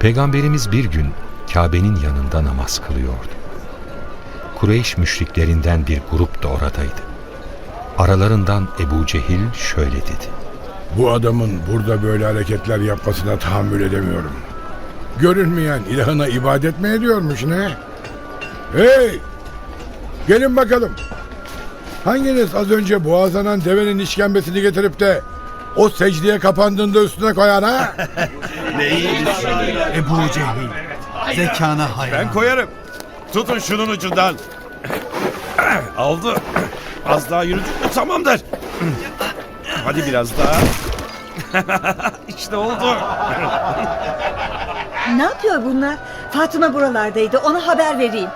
Peygamberimiz bir gün Kabe'nin yanında namaz kılıyordu. Kureyş müşriklerinden bir grup da oradaydı. Aralarından Ebu Cehil şöyle dedi. Bu adamın burada böyle hareketler yapmasına tahammül edemiyorum. Görünmeyen ilahına ibadet mi ediyormuş ne? Hey! Gelin bakalım. Hanginiz az önce boğazlanan devenin işkembesini getirip de o secdeye kapandığında üstüne koyar ha? Ebu Cehil. Zekana hayran. Ben koyarım. Tutun şunun ucundan. Aldı. Az daha yürüdük mü tamamdır. Hadi biraz daha. işte oldu. Ne yapıyor bunlar? Fatıma buralardaydı. Ona haber vereyim.